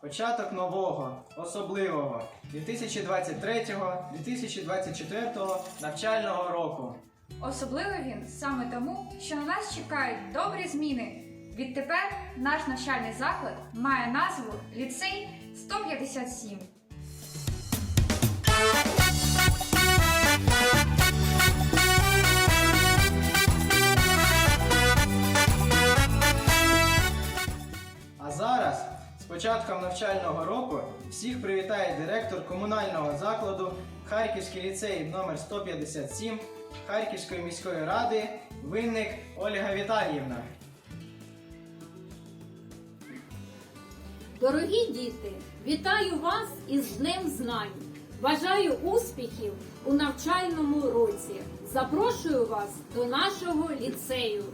початок нового, особливого 2023-2024 навчального року. Особливий він саме тому, що на нас чекають добрі зміни. Відтепер наш навчальний заклад має назву Ліцей 157. Початком навчального року, всіх привітає директор комунального закладу Харківський ліцей номер 157 Харківської міської ради, винник Ольга Віталіївна. Дорогі діти, вітаю вас із Днем Знань. Бажаю успіхів у навчальному році. Запрошую вас до нашого ліцею.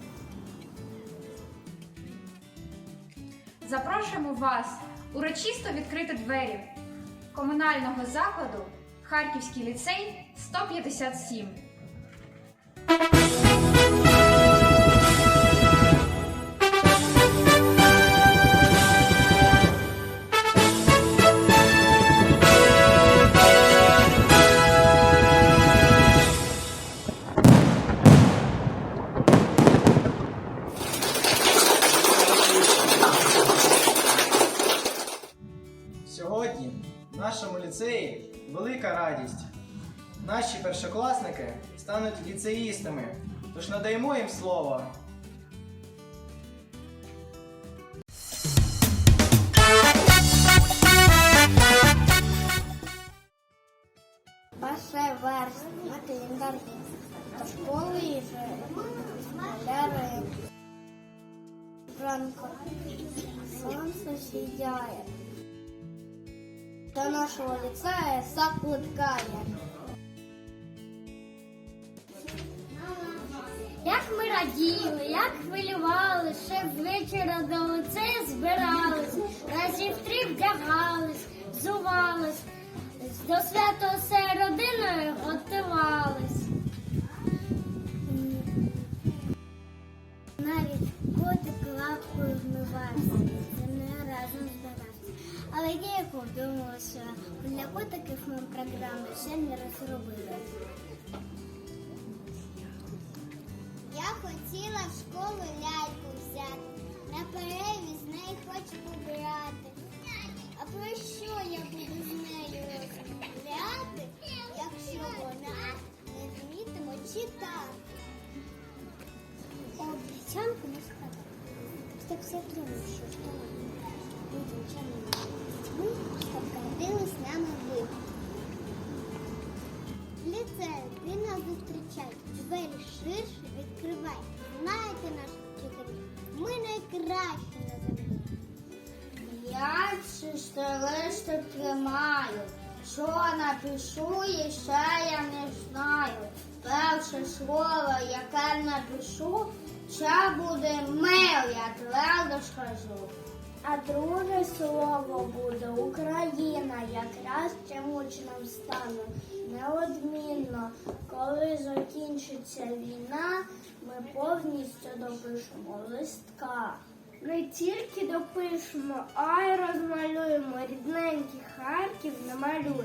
Запрошуємо вас урочисто відкрити двері комунального закладу Харківський ліцей 157. Велика радість. Наші першокласники стануть ліцеїстами, тож надаємо їм слово. Перше вересня на календарі. До школи маляри. Ранку сонце сідяє. До нашого ліцею закликає. Як ми раділи, як хвилювали, ще ввечері до лицея збирались, разів три вдягались, взувались, до свято все родиною готувались. Але я як що для котиків ми програми ще не розробили. Я хотіла в школу ляльку взяти, на перерві з нею хочу побирати. А про що я буду з нею розмовляти, якщо вона не вмітиме читати? Обіцянку не сказати. Так все трудно, що стало. Чемними дітьми, нами ви. Ліцею, ти нас зустрічай, двері ширше відкривай. Знаєте наших вчителів, ми найкращі на землі. Я листок тримаю. Що напишу, і ще я не знаю. Перше слово, яке напишу, це буде мил, я твердо скажу. А друге слово буде Україна, якраз цим учнем стане. Неодмінно, коли закінчиться війна, ми повністю допишемо листка. Не тільки допишемо, а й розмалюємо рідненький Харків намалюємо.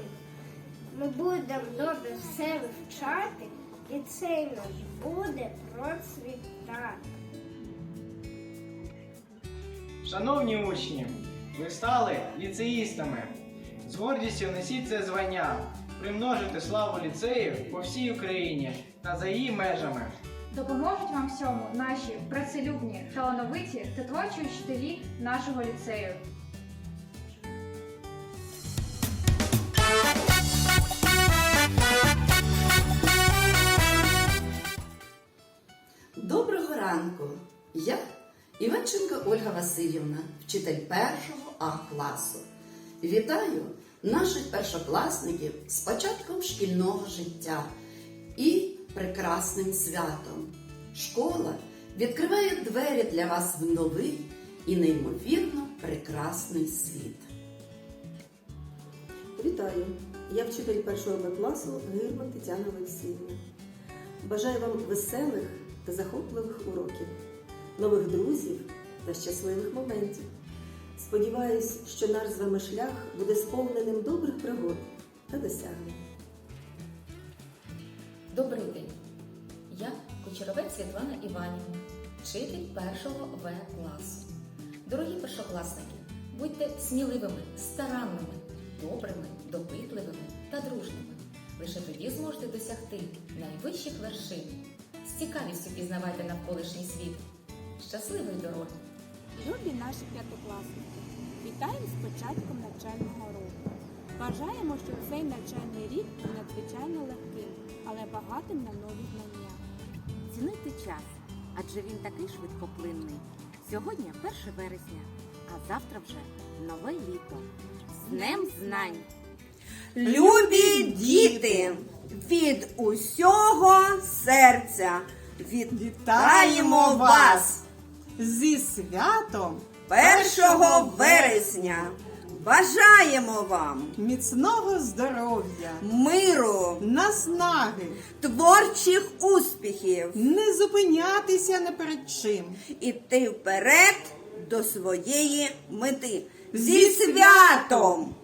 Ми будемо добре все вивчати, і цей наш буде процвітати. Шановні учні, ви стали ліцеїстами. З гордістю несіть це звання, примножити славу ліцею по всій Україні та за її межами. Допоможуть вам в цьому наші працелюбні, талановиті та творчі вчителі нашого ліцею. Доброго ранку! Я Іванченко Ольга Васильівна, вчитель першого А класу. Вітаю наших першокласників з початком шкільного життя і прекрасним святом. Школа відкриває двері для вас в новий і неймовірно прекрасний світ. Вітаю! Я вчитель першого Б класу Гирман Тетяна Олексіївна. Бажаю вам веселих та захопливих уроків, нових друзів та щасливих моментів. Сподіваюсь, що наш з вами шлях буде сповненим добрих пригод та досягнень. Добрий день. Я Кучеровець Світлана Іванівна, вчитель першого В класу. Дорогі першокласники, будьте сміливими, старанними, добрими, допитливими та дружними. Лише тоді зможете досягти найвищих вершин. З цікавістю пізнавайте навколишній світ. Щасливої дороги! Любі наші п'ятикласники, вітаємо з початком навчального року. Бажаємо, щоб цей навчальний рік був надзвичайно легким, але багатим на нові знання. Цінуйте час, адже він такий швидкоплинний. Сьогодні 1 вересня, а завтра вже нове літо. З Днем знань! Любі діти, від усього серця вітаємо вас зі святом 1 вересня. Бажаємо вам міцного здоров'я, миру, наснаги, творчих успіхів, не зупинятися не перед чим. іти вперед до своєї мети. Зі святом!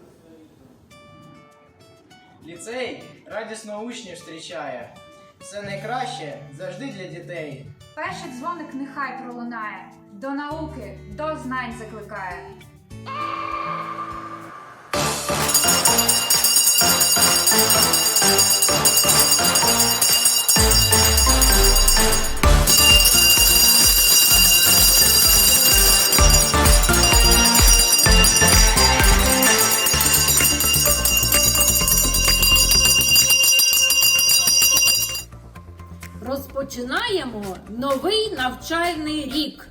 Ліцей радісно учнів зустрічає. Все найкраще завжди для дітей. Перший дзвоник нехай пролунає, до науки, до знань закликає. Розпочинаємо новий навчальний рік.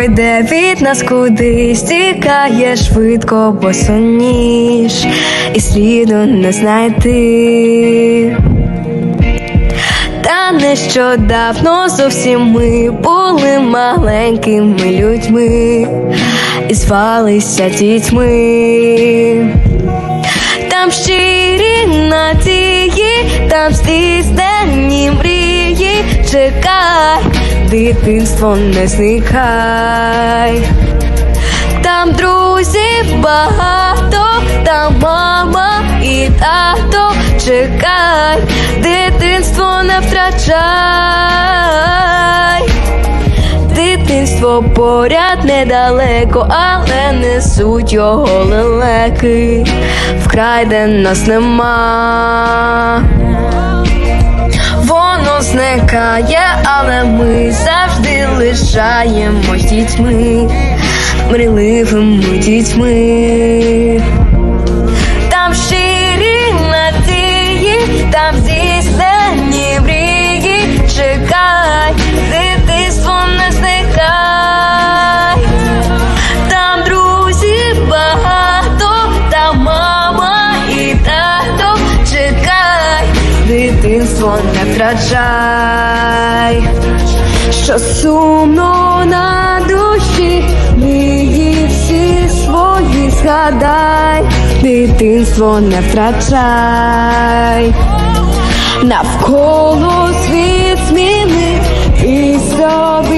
Йде від нас кудись, тікає швидко, бо сумніш, і сліду не знайти. Та нещодавно зовсім ми були маленькими людьми і звалися дітьми. Там щирі надії, там здійснені мрії, чекай, дитинство не зникай. Там друзів багато, там мама і тато, чекай, дитинство не втрачай. Дитинство поряд недалеко, але несуть його лелеки, вкрай де нас нема. Зникає, але ми завжди лишаємось дітьми, мріливими дітьми. Дитинство не втрачай, що сумно на душі, мої всі свої згадай, дитинство не втрачай, навколо світ зміни і собі